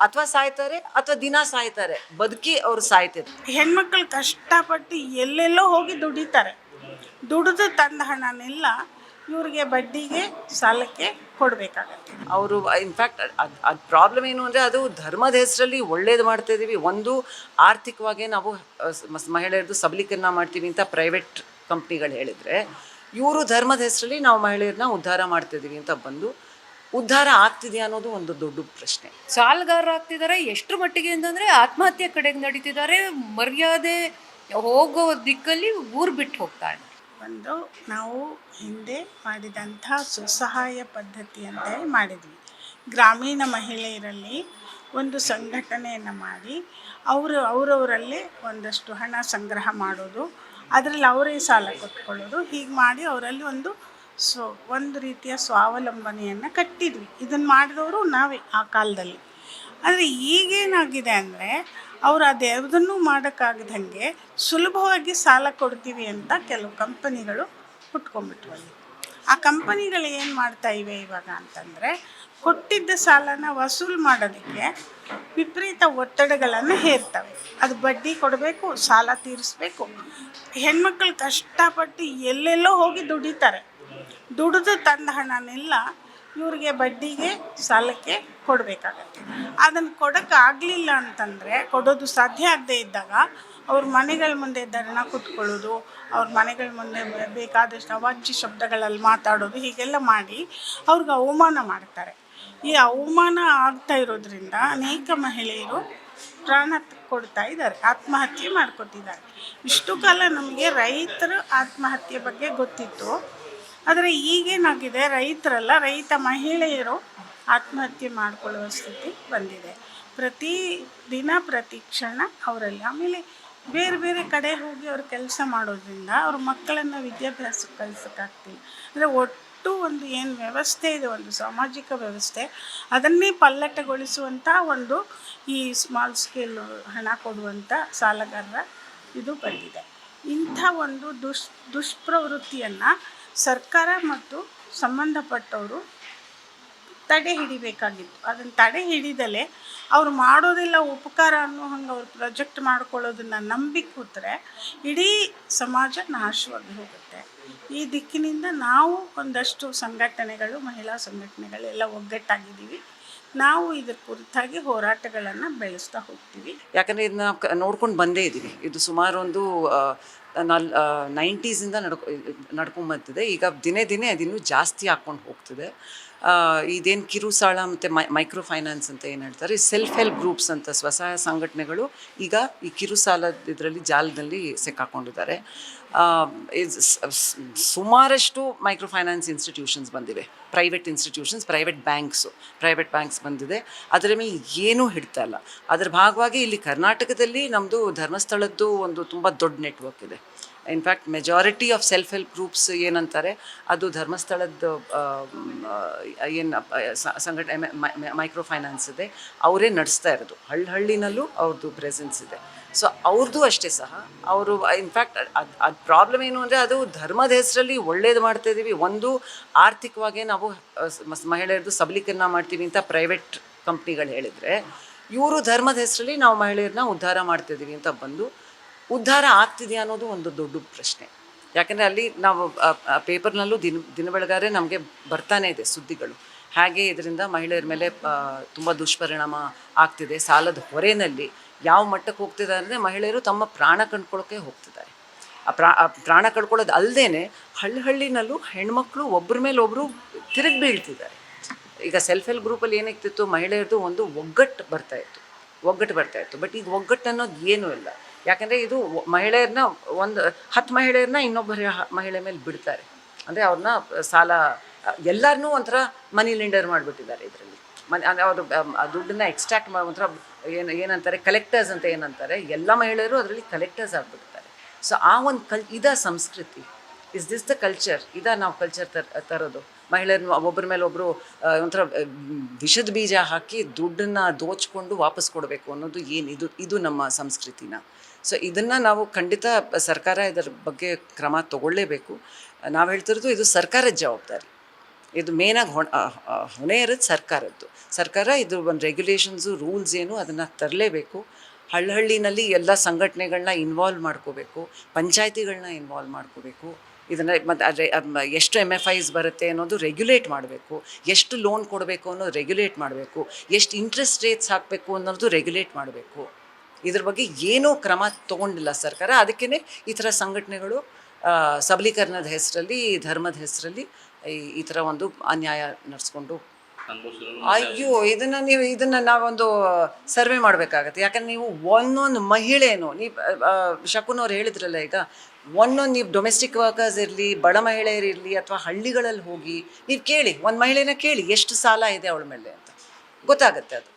ಅಥವಾ ಸಾಯ್ತಾರೆ ಅಥವಾ ದಿನ ಸಾಯ್ತಾರೆ ಬದುಕಿ ಅವ್ರು ಸಾಯ್ತಾರೆ ಹೆಣ್ಮಕ್ಳು ಕಷ್ಟಪಟ್ಟು ಎಲ್ಲೆಲ್ಲೋ ಹೋಗಿ ದುಡಿತಾರೆ. ದುಡಿದು ತಂದ ಹಣನೆಲ್ಲ ಇವ್ರಿಗೆ ಬಡ್ಡಿಗೆ ಸಾಲಕ್ಕೆ ಕೊಡಬೇಕಾಗತ್ತೆ. ಅವರು ಇನ್ಫ್ಯಾಕ್ಟ್ ಅದು ಅದು ಪ್ರಾಬ್ಲಮ್ ಏನು ಅಂದರೆ ಅದು ಧರ್ಮದ ಹೆಸರಲ್ಲಿ ಒಳ್ಳೇದು ಮಾಡ್ತಾ ಇದ್ದೀವಿ ಒಂದು ಆರ್ಥಿಕವಾಗಿ ನಾವು ಮಹಿಳೆಯರದು ಸಬಲೀಕರಣ ಮಾಡ್ತೀವಿ ಅಂತ ಪ್ರೈವೇಟ್ ಕಂಪ್ನಿಗಳು ಹೇಳಿದರೆ ಇವರು ಧರ್ಮದ ಹೆಸರಲ್ಲಿ ನಾವು ಮಹಿಳೆಯರನ್ನ ಉದ್ಧಾರ ಮಾಡ್ತಿದ್ದೀವಿ ಅಂತ ಬಂದು ಉದ್ಧಾರ ಆಗ್ತಿದೆಯಾ ಅನ್ನೋದು ಒಂದು ದೊಡ್ಡ ಪ್ರಶ್ನೆ. ಸಾಲಗಾರರಾಗ್ತಿದ್ದಾರೆ ಎಷ್ಟರ ಮಟ್ಟಿಗೆ ಅಂತಂದ್ರೆ ಆತ್ಮಹತ್ಯೆ ಕಡೆಗೆ ನಡೀತಿದ್ದಾರೆ. ಮರ್ಯಾದೆ ಹೋಗೋ ದಿಕ್ಕಲ್ಲಿ ಊರು ಬಿಟ್ಟು ಹೋಗ್ತಾ ಇದ್ದಾರೆ ಒಂದು ನಾವು ಹಿಂದೆ ಮಾಡಿದಂಥ ಸ್ವಸಹಾಯ ಪದ್ಧತಿ ಅಂತ ಹೇಳಿ ಮಾಡಿದ್ವಿ. ಗ್ರಾಮೀಣ ಮಹಿಳೆಯರಲ್ಲಿ ಒಂದು ಸಂಘಟನೆಯನ್ನು ಮಾಡಿ ಅವರು ಅವರವರಲ್ಲೇ ಒಂದಷ್ಟು ಹಣ ಸಂಗ್ರಹ ಮಾಡೋದು ಅದರಲ್ಲಿ ಅವರೇ ಸಾಲ ಕೊಟ್ಕೊಳ್ಳೋದು ಹೀಗೆ ಮಾಡಿ ಅವರಲ್ಲಿ ಒಂದು ಸ್ವ ಒಂದು ರೀತಿಯ ಸ್ವಾವಲಂಬನೆಯನ್ನು ಕಟ್ಟಿದ್ವಿ. ಇದನ್ನು ಮಾಡಿದವರು ನಾವೇ ಆ ಕಾಲದಲ್ಲಿ. ಆದರೆ ಈಗೇನಾಗಿದೆ ಅಂದರೆ, ಅವರು ಅದ್ಯಾವುದನ್ನು ಮಾಡೋಕ್ಕಾಗದಂಗೆ ಸುಲಭವಾಗಿ ಸಾಲ ಕೊಡ್ತೀವಿ ಅಂತ ಕೆಲವು ಕಂಪನಿಗಳು ಹುಟ್ಕೊಂಡ್ಬಿಟ್ವು ಅಲ್ಲಿ ಆ ಕಂಪನಿಗಳು ಏನು ಮಾಡ್ತಾ ಇವೆ ಇವಾಗ ಅಂತಂದರೆ, ಕೊಟ್ಟಿದ್ದ ಸಾಲನ ವಸೂಲು ಮಾಡೋದಕ್ಕೆ ವಿಪರೀತ ಒತ್ತಡಗಳನ್ನು ಹೇರ್ತವೆ. ಅದು ಬಡ್ಡಿ ಕೊಡಬೇಕು, ಸಾಲ ತೀರಿಸ್ಬೇಕು. ಹೆಣ್ಮಕ್ಳು ಕಷ್ಟಪಟ್ಟು ಎಲ್ಲೆಲ್ಲೋ ಹೋಗಿ ದುಡಿತಾರೆ. ದುಡಿದು ತಂದ ಹಣನೆಲ್ಲ ಇವ್ರಿಗೆ ಬಡ್ಡಿಗೆ, ಸಾಲಕ್ಕೆ ಕೊಡಬೇಕಾಗತ್ತೆ. ಅದನ್ನು ಕೊಡೋಕ್ಕಾಗಲಿಲ್ಲ ಅಂತಂದರೆ, ಕೊಡೋದು ಸಾಧ್ಯ ಆಗದೆ ಇದ್ದಾಗ ಅವ್ರ ಮನೆಗಳ ಮುಂದೆ ಧರಣ ಕುತ್ಕೊಳ್ಳೋದು, ಅವ್ರ ಮನೆಗಳ ಮುಂದೆ ಬೇಕಾದಷ್ಟು ಅವಾಚ್ಯ ಶಬ್ದಗಳಲ್ಲಿ ಮಾತಾಡೋದು, ಹೀಗೆಲ್ಲ ಮಾಡಿ ಅವ್ರಿಗೆ ಅವಮಾನ ಮಾಡ್ತಾರೆ. ಈ ಅವಮಾನ ಆಗ್ತಾ ಇರೋದ್ರಿಂದ ಅನೇಕ ಮಹಿಳೆಯರು ಪ್ರಾಣ ಕೊಡ್ತಾ ಇದ್ದಾರೆ, ಆತ್ಮಹತ್ಯೆ ಮಾಡ್ಕೊತಿದ್ದಾರೆ. ಇಷ್ಟು ಕಾಲ ನಮಗೆ ರೈತರ ಆತ್ಮಹತ್ಯೆ ಬಗ್ಗೆ ಗೊತ್ತಿತ್ತು. ಆದರೆ ಈಗೇನಾಗಿದೆ, ರೈತರಲ್ಲ, ರೈತ ಮಹಿಳೆಯರು ಆತ್ಮಹತ್ಯೆ ಮಾಡಿಕೊಳ್ಳುವ ಸ್ಥಿತಿ ಬಂದಿದೆ. ಪ್ರತಿ ದಿನ ಪ್ರತಿ ಕ್ಷಣ ಅವರಲ್ಲಿ ಆಮೇಲೆ ಬೇರೆ ಬೇರೆ ಕಡೆ ಹೋಗಿ ಅವ್ರು ಕೆಲಸ ಮಾಡೋದ್ರಿಂದ ಅವ್ರ ಮಕ್ಕಳನ್ನು ವಿದ್ಯಾಭ್ಯಾಸಕ್ಕೆ ಕಲಿಸೋಕ್ಕಾಗ್ತಿಲ್ಲ ಅಂದರೆ ಒಟ್ಟು ಒಂದು ಏನು ವ್ಯವಸ್ಥೆ ಇದೆ, ಒಂದು ಸಾಮಾಜಿಕ ವ್ಯವಸ್ಥೆ, ಅದನ್ನೇ ಪಲ್ಲಟಗೊಳಿಸುವಂಥ ಒಂದು ಈ ಸ್ಮಾಲ್ ಸ್ಕೇಲ್ ಹಣ ಕೊಡುವಂಥ ಸಾಲಗಾರರ ಇದು ಬಂದಿದೆ. ಇಂಥ ಒಂದು ದುಷ್, ದುಷ್ಪ್ರವೃತ್ತಿಯನ್ನು ಸರ್ಕಾರ ಮತ್ತು ಸಂಬಂಧಪಟ್ಟವರು ತಡೆ ಹಿಡಿಬೇಕಾಗಿತ್ತು. ಅದನ್ನು ತಡೆ ಹಿಡಿದಲೇ ಅವ್ರು ಮಾಡೋದಿಲ್ಲ ಉಪಕಾರ ಅನ್ನೋ ಹಂಗೆ ಅವ್ರು ಪ್ರೊಜೆಕ್ಟ್ ಮಾಡ್ಕೊಳ್ಳೋದನ್ನು ನಂಬಿ ಕೂತ್ರೆ ಇಡೀ ಸಮಾಜ ನಾಶವಾಗಿ ಹೋಗುತ್ತೆ. ಈ ದಿಕ್ಕಿನಿಂದ ನಾವು ಒಂದಷ್ಟು ಸಂಘಟನೆಗಳು ಮಹಿಳಾ ಸಂಘಟನೆಗಳು ಎಲ್ಲ ಒಗ್ಗಟ್ಟಾಗಿದ್ದೀವಿ. ನಾವು ಇದ್ರ ಕುರಿತಾಗಿ ಹೋರಾಟಗಳನ್ನು ಬೆಳೆಸ್ತಾ ಹೋಗ್ತೀವಿ. ಯಾಕಂದರೆ ಇದನ್ನ ನೋಡ್ಕೊಂಡು ಬಂದೇ ಇದ್ದೀವಿ ಇದು ಸುಮಾರು ಒಂದು ಆ, ನಲ್ ನೈಂಟೀಸಿಂದ ನಡ್ಕೊ ನಡ್ಕೊಂಬಂತಿದೆ. ಈಗ ದಿನೇ ದಿನೇ ಅದಿನ್ನೂ ಜಾಸ್ತಿ ಹಾಕ್ಕೊಂಡು ಹೋಗ್ತಿದೆ. ಇದೇನು ಕಿರುಸಾಳ ಮತ್ತು ಮೈ, ಮೈಕ್ರೋ ಫೈನಾನ್ಸ್ ಅಂತ ಏನು ಹೇಳ್ತಾರೆ, ಸೆಲ್ಫ್ ಹೆಲ್ಪ್ ಗ್ರೂಪ್ಸ್ ಅಂತ ಸ್ವಸಹಾಯ ಸಂಘಟನೆಗಳು ಈಗ ಈ ಕಿರುಸಾಲದ ಇದರಲ್ಲಿ ಜಾಲದಲ್ಲಿ ಸಿಕ್ಕಾಕೊಂಡಿದ್ದಾರೆ ಸುಮಾರಷ್ಟು ಮೈಕ್ರೋ ಫೈನಾನ್ಸ್ ಇನ್ಸ್ಟಿಟ್ಯೂಷನ್ಸ್ ಬಂದಿವೆ. Private institutions private banks private banks ಬಂದಿದೆ. ಅದರ ಮೇಲೆ ಏನೂ ಹಿಡ್ತಾ ಇಲ್ಲ. ಅದರ ಭಾಗವಾಗಿ ಇಲ್ಲಿ ಕರ್ನಾಟಕದಲ್ಲಿ ನಮ್ಮದು ಧರ್ಮಸ್ಥಳದ್ದು ಒಂದು ತುಂಬ ದೊಡ್ಡ ನೆಟ್ವರ್ಕ್ ಇದೆ. In fact majority of self help groups ಏನಂತಾರೆ, ಅದು ಧರ್ಮಸ್ಥಳದ ಏನು ಸಂಘಟನೆ ಮೈಕ್ರೋ ಫೈನಾನ್ಸ್ ಇದೆ. ಅವರೇ ನಡೆಸ್ತಾ ಇರೋದು. ಹಳ್ಳಿ ಹಳ್ಳಿನಲ್ಲೂ ಅವ್ರದ್ದು ಪ್ರೆಸೆನ್ಸ್ ಇದೆ. ಸೊ ಅವ್ರದ್ದು ಅಷ್ಟೇ ಸಹ. ಅವರು ಇನ್ಫ್ಯಾಕ್ಟ್ ಅದು ಅದು ಪ್ರಾಬ್ಲಮ್ ಏನು ಅಂದರೆ ಅದು ಧರ್ಮದ ಹೆಸರಲ್ಲಿ ಒಳ್ಳೇದು ಮಾಡ್ತಾ ಇದ್ದೀವಿ ಒಂದು ಆರ್ಥಿಕವಾಗಿ ನಾವು ಮಹಿಳೆಯರದು ಸಬಲೀಕರಣ ಮಾಡ್ತೀವಿ ಅಂತ ಪ್ರೈವೇಟ್ ಕಂಪ್ನಿಗಳು ಹೇಳಿದರೆ, ಇವರು ಧರ್ಮದ ಹೆಸರಲ್ಲಿ ನಾವು ಮಹಿಳೆಯರನ್ನ ಉದ್ಧಾರ ಮಾಡ್ತಿದ್ದೀವಿ ಅಂತ ಬಂದು, ಉದ್ಧಾರ ಆಗ್ತಿದೆಯಾ ಅನ್ನೋದು ಒಂದು ದೊಡ್ಡ ಪ್ರಶ್ನೆ. ಯಾಕಂದರೆ ಅಲ್ಲಿ ನಾವು ಪೇಪರ್ನಲ್ಲೂ ದಿನ ದಿನ ಬೆಳಗಾರೆ ನಮಗೆ ಬರ್ತಾನೆ ಇದೆ ಸುದ್ದಿಗಳು. ಹಾಗೆ ಇದರಿಂದ ಮಹಿಳೆಯರ ಮೇಲೆ ತುಂಬ ದುಷ್ಪರಿಣಾಮ ಆಗ್ತಿದೆ. ಸಾಲದ ಹೊರೆನಲ್ಲಿ ಯಾವ ಮಟ್ಟಕ್ಕೆ ಹೋಗ್ತಿದ್ದಾರೆ ಅಂದರೆ ಮಹಿಳೆಯರು ತಮ್ಮ ಪ್ರಾಣ ಕಂಡ್ಕೊಳ್ಳೋಕೆ ಹೋಗ್ತಿದ್ದಾರೆ. ಆ ಪ್ರಾ ಪ್ರಾಣ ಕಳ್ಕೊಳ್ಳೋದು ಅಲ್ಲದೇ ಹಳ್ಳಿ ಹಳ್ಳಿನಲ್ಲೂ ಹೆಣ್ಮಕ್ಳು ಒಬ್ಬರ ಮೇಲೆ ಒಬ್ಬರು ತಿರುಗಿ ಬೀಳ್ತಿದ್ದಾರೆ. ಈಗ ಸೆಲ್ಫ್ ಹೆಲ್ಪ್ ಗ್ರೂಪಲ್ಲಿ ಏನಾಗ್ತಿತ್ತು? ಮಹಿಳೆಯರದು ಒಂದು ಒಗ್ಗಟ್ಟು ಬರ್ತಾ ಇತ್ತು. ಒಗ್ಗಟ್ಟು ಬರ್ತಾ ಇತ್ತು. ಬಟ್ ಈಗ ಒಗ್ಗಟ್ಟು ಅನ್ನೋದು ಏನೂ ಇಲ್ಲ. ಯಾಕಂದರೆ ಇದು ಮಹಿಳೆಯರನ್ನ ಒಂದು, ಹತ್ತು ಮಹಿಳೆಯರನ್ನ ಇನ್ನೊಬ್ಬರ ಮಹಿಳೆ ಮೇಲೆ ಬಿಡ್ತಾರೆ. ಅಂದರೆ ಅವ್ರನ್ನ ಸಾಲ ಎಲ್ಲರನ್ನೂ ಒಂಥರ ಮನಿ ಲಿಂಡರ್ ಮಾಡಿಬಿಟ್ಟಿದ್ದಾರೆ ಇದರಲ್ಲಿ. ಮನೆ, ಅಂದರೆ ಅವರು ದುಡ್ಡನ್ನ ಎಕ್ಸ್ಟ್ರಾಕ್ಟ್ ಒಂಥರ ಏನು, ಏನಂತಾರೆ? ಕಲೆಕ್ಟರ್ಸ್ ಅಂತ ಏನಂತಾರೆ? ಎಲ್ಲ ಮಹಿಳೆಯರು ಅದರಲ್ಲಿ ಕಲೆಕ್ಟರ್ಸ್ ಆಗಿಬಿಡ್ತಾರೆ. ಸೊ ಆ ಒಂದು ಕಲ್ ಇದ ಸಂಸ್ಕೃತಿ. ಇಸ್ ದಿಸ್ ದ ಕಲ್ಚರ್ ಇದ ನಾವು ಕಲ್ಚರ್ ತರ, ತರೋದು. ಮಹಿಳೆಯರನ್ನು ಒಬ್ಬರ ಮೇಲೆ ಒಬ್ಬರು ಒಂಥರ ವಿಷದ ಬೀಜ ಹಾಕಿ ದುಡ್ಡನ್ನು ದೋಚ್ಕೊಂಡು ವಾಪಸ್ ಕೊಡಬೇಕು ಅನ್ನೋದು ಏನು, ಇದು ಇದು ನಮ್ಮ ಸಂಸ್ಕೃತಿನ. ಸೊ ಇದನ್ನು ನಾವು ಖಂಡಿತ ಸರ್ಕಾರ ಇದರ ಬಗ್ಗೆ ಕ್ರಮ ತಗೊಳ್ಳೇಬೇಕು. ನಾವು ಹೇಳ್ತಿರೋದು ಇದು ಸರ್ಕಾರದ ಜವಾಬ್ದಾರಿ. ಇದು ಮೇನಾಗಿ ಹೊಣೆ ಹೊಣೆ ಇರೋದು ಸರ್ಕಾರದ್ದು. ಸರ್ಕಾರ ಇದು ಒಂದು ರೆಗ್ಯುಲೇಷನ್ಸು ರೂಲ್ಸ್ ಏನು ಅದನ್ನು ತರಲೇಬೇಕು. ಹಳ್ಳಹಳ್ಳಿನಲ್ಲಿ ಎಲ್ಲ ಸಂಘಟನೆಗಳನ್ನ ಇನ್ವಾಲ್ವ್ ಮಾಡ್ಕೋಬೇಕು. ಪಂಚಾಯತಿಗಳನ್ನ ಇನ್ವಾಲ್ವ್ ಮಾಡ್ಕೋಬೇಕು. ಇದನ್ನು ಮತ್ತು ಅದೇ ಎಷ್ಟು ಎಂ ಎಫ್ ಐಸ್ ಬರುತ್ತೆ ಅನ್ನೋದು ರೆಗ್ಯುಲೇಟ್ ಮಾಡಬೇಕು. ಎಷ್ಟು ಲೋನ್ ಕೊಡಬೇಕು ಅನ್ನೋದು ರೆಗ್ಯುಲೇಟ್ ಮಾಡಬೇಕು. ಎಷ್ಟು ಇಂಟ್ರೆಸ್ಟ್ ರೇಟ್ಸ್ ಹಾಕಬೇಕು ಅನ್ನೋದು ರೆಗ್ಯುಲೇಟ್ ಮಾಡಬೇಕು. ಇದ್ರ ಬಗ್ಗೆ ಏನೂ ಕ್ರಮ ತೊಗೊಂಡಿಲ್ಲ ಸರ್ಕಾರ. ಅದಕ್ಕೇ ಈ ಥರ ಸಂಘಟನೆಗಳು ಸಬಲೀಕರಣದ ಹೆಸರಲ್ಲಿ, ಧರ್ಮದ ಹೆಸರಲ್ಲಿ ಈ- ಈ ಥರ ಒಂದು ಅನ್ಯಾಯ ನಡೆಸ್ಕೊಂಡು. ಅಯ್ಯೋ ಇದನ್ನ ನೀವು ಇದನ್ನ ನಾವೊಂದು ಸರ್ವೆ ಮಾಡಬೇಕಾಗತ್ತೆ. ಯಾಕಂದ್ರೆ ನೀವು ಒಂದೊಂದು ಮಹಿಳೆನೂ ನೀವು ಶಕುನ್ ಅವ್ರು ಹೇಳಿದ್ರಲ್ಲ ಈಗ ಒಂದೊಂದು ನೀವು ಡೊಮೆಸ್ಟಿಕ್ ವರ್ಕರ್ಸ್ ಇರಲಿ ಬಡ ಮಹಿಳೆಯರಿರಲಿ ಅಥವಾ ಹಳ್ಳಿಗಳಲ್ಲಿ ಹೋಗಿ ನೀವು ಕೇಳಿ ಒಂದು ಮಹಿಳೆನ ಕೇಳಿ ಎಷ್ಟು ಸಾಲ ಇದೆ ಅವಳ ಮೇಲೆ ಅಂತ. ಗೊತ್ತಾಗುತ್ತೆ ಅದು.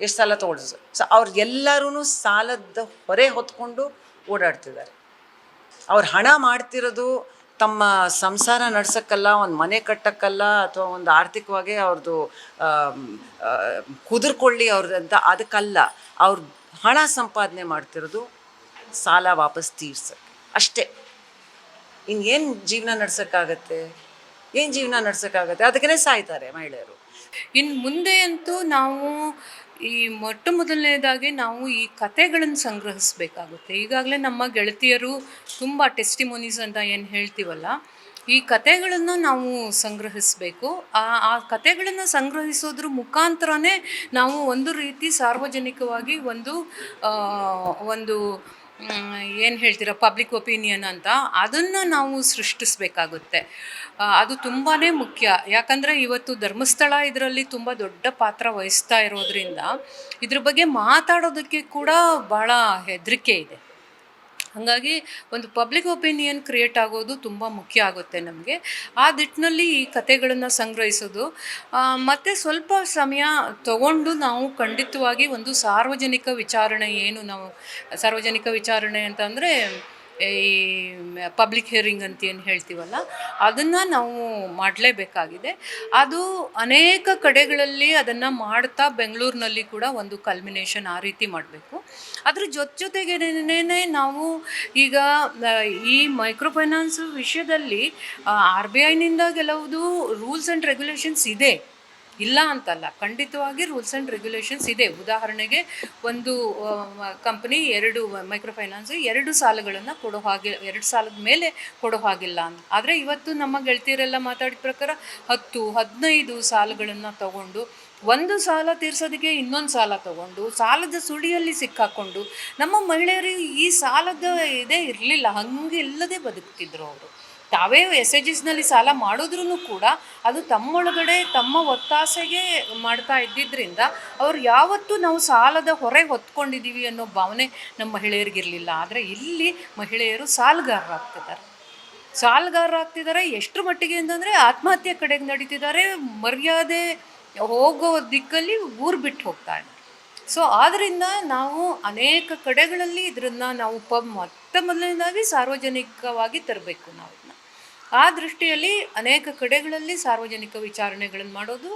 ಎಷ್ಟು ಸಾಲ ತೊಗೊಳ್ಸ. ಸೊ ಅವ್ರು ಎಲ್ಲರೂ ಸಾಲದ ಹೊರೆ ಹೊತ್ಕೊಂಡು ಓಡಾಡ್ತಿದ್ದಾರೆ. ಅವ್ರು ಹಣ ಮಾಡ್ತಿರೋದು ತಮ್ಮ ಸಂಸಾರ ನಡ್ಸಕ್ಕಲ್ಲ, ಒಂದು ಮನೆ ಕಟ್ಟಕ್ಕಲ್ಲ ಅಥವಾ ಒಂದು ಆರ್ಥಿಕವಾಗಿ ಅವ್ರದ್ದು ಕುದುರ್ಕೊಳ್ಳಿ ಅವ್ರದ್ದು ಅದಕ್ಕಲ್ಲ. ಅವ್ರು ಹಣ ಸಂಪಾದನೆ ಮಾಡ್ತಿರೋದು ಸಾಲ ವಾಪಸ್ ತೀರ್ಸಕ್ಕೆ. ಅಷ್ಟೇ. ಇನ್ನೇನು ಜೀವನ ನಡ್ಸೋಕ್ಕಾಗತ್ತೆ? ಏನು ಜೀವನ ನಡೆಸೋಕ್ಕಾಗುತ್ತೆ? ಅದಕ್ಕೇ ಸಾಯ್ತಾರೆ ಮಹಿಳೆಯರು. ಇನ್ನು ಮುಂದೆ ಅಂತೂ ನಾವು ಈ ಮೊಟ್ಟ ಮೊದಲನೇದಾಗಿ ನಾವು ಈ ಕತೆಗಳನ್ನು ಸಂಗ್ರಹಿಸಬೇಕಾಗುತ್ತೆ. ಈಗಾಗಲೇ ನಮ್ಮ ಗೆಳತಿಯರು ತುಂಬ ಟೆಸ್ಟಿಮೋನೀಸ್ ಅಂತ ಏನು ಹೇಳ್ತೀವಲ್ಲ, ಈ ಕತೆಗಳನ್ನು ನಾವು ಸಂಗ್ರಹಿಸಬೇಕು. ಆ ಆ ಕತೆಗಳನ್ನು ಸಂಗ್ರಹಿಸೋದ್ರ ಮುಖಾಂತರನೇ ನಾವು ಒಂದು ರೀತಿ ಸಾರ್ವಜನಿಕವಾಗಿ ಒಂದು ಒಂದು ಏನು ಹೇಳ್ತೀರ ಪಬ್ಲಿಕ್ ಒಪಿನಿಯನ್ ಅಂತ, ಅದನ್ನು ನಾವು ಸೃಷ್ಟಿಸ್ಬೇಕಾಗುತ್ತೆ. ಅದು ತುಂಬಾ ಮುಖ್ಯ. ಯಾಕಂದರೆ ಇವತ್ತು ಧರ್ಮಸ್ಥಳ ಇದರಲ್ಲಿ ತುಂಬ ದೊಡ್ಡ ಪಾತ್ರ ವಹಿಸ್ತಾ ಇರೋದ್ರಿಂದ ಇದ್ರ ಬಗ್ಗೆ ಮಾತಾಡೋದಕ್ಕೆ ಕೂಡ ಭಾಳ ಹೆದರಿಕೆ ಇದೆ. ಹಾಗಾಗಿ ಒಂದು ಪಬ್ಲಿಕ್ ಒಪಿನಿಯನ್ ಕ್ರಿಯೇಟ್ ಆಗೋದು ತುಂಬ ಮುಖ್ಯ ಆಗುತ್ತೆ ನಮಗೆ. ಆ ದಿಟ್ಟಿನಲ್ಲಿ ಈ ಕತೆಗಳನ್ನು ಸಂಗ್ರಹಿಸೋದು ಮತ್ತು ಸ್ವಲ್ಪ ಸಮಯ ತಗೊಂಡು ನಾವು ಖಂಡಿತವಾಗಿ ಒಂದು ಸಾರ್ವಜನಿಕ ವಿಚಾರಣೆ ಏನು ನಾವು, ಸಾರ್ವಜನಿಕ ವಿಚಾರಣೆ ಅಂತಂದರೆ ಈ ಪಬ್ಲಿಕ್ ಹಿಯರಿಂಗ್ ಅಂತ ಏನು ಹೇಳ್ತೀವಲ್ಲ, ಅದನ್ನು ನಾವು ಮಾಡಲೇಬೇಕಾಗಿದೆ. ಅದು ಅನೇಕ ಕಡೆಗಳಲ್ಲಿ ಅದನ್ನು ಮಾಡ್ತಾ ಬೆಂಗಳೂರಿನಲ್ಲಿ ಕೂಡ ಒಂದು ಕಲ್ಮಿನೇಷನ್ ಆ ರೀತಿ ಮಾಡಬೇಕು. ಅದ್ರ ಜೊತೆ ಜೊತೆಗೆನೇ ನಾವು ಈಗ ಈ ಮೈಕ್ರೋ ಫೈನಾನ್ಸ್ ವಿಷಯದಲ್ಲಿ ಆರ್ ಬಿ ಐನಿಂದ ಕೆಲವುದು ರೂಲ್ಸ್ ಆ್ಯಂಡ್ ರೆಗ್ಯುಲೇಷನ್ಸ್ ಇದೆ. ಇಲ್ಲ ಅಂತಲ್ಲ. ಖಂಡಿತವಾಗಿ ರೂಲ್ಸ್ ಆ್ಯಂಡ್ ರೆಗ್ಯುಲೇಷನ್ಸ್ ಇದೆ. ಉದಾಹರಣೆಗೆ ಒಂದು ಕಂಪ್ನಿ ಎರಡು ಮೈಕ್ರೋ ಫೈನಾನ್ಸ್ ಎರಡು ಸಾಲಗಳನ್ನು ಕೊಡೋ ಹಾಗೆ, ಎರಡು ಸಾಲದ ಮೇಲೆ ಕೊಡೋ ಹಾಗಿಲ್ಲ ಅಂತ ಆದರೆ ಇವತ್ತು ನಮ್ಮ ಗೆಳತಿಯರೆಲ್ಲ ಮಾತಾಡಿದ ಪ್ರಕಾರ ಹತ್ತು, ಹದಿನೈದು ಸಾಲಗಳನ್ನು ತಗೊಂಡು, ಒಂದು ಸಾಲ ತೀರ್ಸೋದಕ್ಕೆ ಇನ್ನೊಂದು ಸಾಲ ತಗೊಂಡು, ಸಾಲದ ಸುಳಿಯಲ್ಲಿ ಸಿಕ್ಕಾಕೊಂಡು, ನಮ್ಮ ಮಹಿಳೆಯರಿಗೆ ಈ ಸಾಲದ ಇದೇ ಇರಲಿಲ್ಲ. ಹಂಗೆ ಇಲ್ಲದೆ ಬದುಕ್ತಿದ್ರು ಅವರು. ತಾವೇ ಎಸ್ ಎ ಜಿಸ್ನಲ್ಲಿ ಸಾಲ ಮಾಡಿದ್ರೂ ಕೂಡ ಅದು ತಮ್ಮೊಳಗಡೆ ತಮ್ಮ ಒತ್ತಾಸೆಗೆ ಮಾಡ್ತಾ ಇದ್ದಿದ್ದರಿಂದ ಅವ್ರು ಯಾವತ್ತೂ ನಾವು ಸಾಲದ ಹೊರೆ ಹೊತ್ಕೊಂಡಿದ್ದೀವಿ ಅನ್ನೋ ಭಾವನೆ ನಮ್ಮ ಮಹಿಳೆಯರಿಗಿರಲಿಲ್ಲ ಆದರೆ ಇಲ್ಲಿ ಮಹಿಳೆಯರು ಸಾಲಗಾರರಾಗ್ತಿದ್ದಾರೆ ಸಾಲಗಾರರಾಗ್ತಿದ್ದಾರೆ ಎಷ್ಟು ಮಟ್ಟಿಗೆ ಅಂತಂದರೆ ಆತ್ಮಹತ್ಯೆ ಕಡೆಗೆ ನಡೀತಿದ್ದಾರೆ. ಮರ್ಯಾದೆ ಹೋಗೋ ದಿಕ್ಕಲ್ಲಿ ಊರು ಬಿಟ್ಟು ಹೋಗ್ತಾ ಇದ್ದಾರೆ. ಸೊ ಆದ್ದರಿಂದ ನಾವು ಅನೇಕ ಕಡೆಗಳಲ್ಲಿ ಇದರನ್ನು ನಾವು ಪ, ಮೊತ್ತ ಮೊದಲನೇದಾಗಿ ಸಾರ್ವಜನಿಕವಾಗಿ ತರಬೇಕು ನಾವು ಆ ದೃಷ್ಟಿಯಲ್ಲಿ ಅನೇಕ ಕಡೆಗಳಲ್ಲಿ ಸಾರ್ವಜನಿಕ ವಿಚಾರಣೆಗಳನ್ನು ಮಾಡೋದು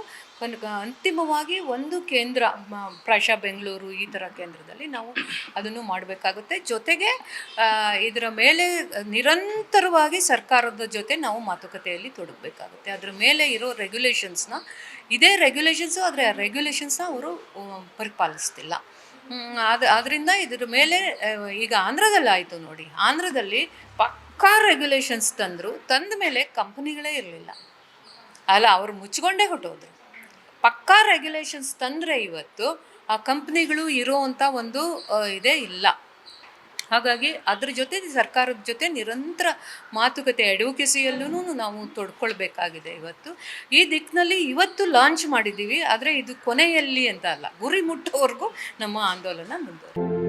ಅಂತಿಮವಾಗಿ ಒಂದು ಕೇಂದ್ರ ಪ್ರಾಯಶಃ ಬೆಂಗಳೂರು ಈ ಥರ ಕೇಂದ್ರದಲ್ಲಿ ನಾವು ಅದನ್ನು ಮಾಡಬೇಕಾಗುತ್ತೆ. ಜೊತೆಗೆ ಇದರ ಮೇಲೆ ನಿರಂತರವಾಗಿ ಸರ್ಕಾರದ ಜೊತೆ ನಾವು ಮಾತುಕತೆಯಲ್ಲಿ ತೊಡಗಬೇಕಾಗುತ್ತೆ. ಅದರ ಮೇಲೆ ಇರೋ ರೆಗ್ಯುಲೇಷನ್ಸ್ನ ಇದೇ ರೆಗ್ಯುಲೇಷನ್ಸು ಆದರೆ ಆ ರೆಗ್ಯುಲೇಷನ್ಸ್ನ ಅವರು ಪರಿಪಾಲಿಸ್ತಿಲ್ಲ. ಅದು ಅದರಿಂದ ಇದರ ಮೇಲೆ ಈಗ ಆಂಧ್ರದಲ್ಲಿ ಆಯಿತು ನೋಡಿ. ಆಂಧ್ರದಲ್ಲಿ ಪಕ್ಕಾ ರೆಗ್ಯುಲೇಷನ್ಸ್ ತಂದರು, ತಂದ ಮೇಲೆ ಕಂಪ್ನಿಗಳೇ ಇರಲಿಲ್ಲ. ಅಲ್ಲ, ಅವ್ರು ಮುಚ್ಕೊಂಡೇ ಹೊಟ್ಟೋದ್ರು ಪಕ್ಕಾ ರೆಗ್ಯುಲೇಷನ್ಸ್ ತಂದರೆ ಇವತ್ತು ಆ ಕಂಪ್ನಿಗಳು ಇರೋವಂಥ ಒಂದು ಇದೇ ಇಲ್ಲ. ಹಾಗಾಗಿ ಅದ್ರ ಜೊತೆ ಸರ್ಕಾರದ ಜೊತೆ ನಿರಂತರ ಮಾತುಕತೆ ಅಡ್ವೊಕೆಸಿಯಲ್ಲೂ ನಾವು ತೊಡ್ಕೊಳ್ಬೇಕಾಗಿದೆ ಇವತ್ತು. ಈ ದಿಕ್ಕಿನಲ್ಲಿ ಇವತ್ತು ಲಾಂಚ್ ಮಾಡಿದ್ದೀವಿ, ಆದರೆ ಇದು ಕೊನೆಯಲ್ಲಿ ಅಂತ ಅಲ್ಲ, ಗುರಿ ಮುಟ್ಟೋವರೆಗೂ ನಮ್ಮ ಆಂದೋಲನ ಮುಂದುವರಿಯುತ್ತೆ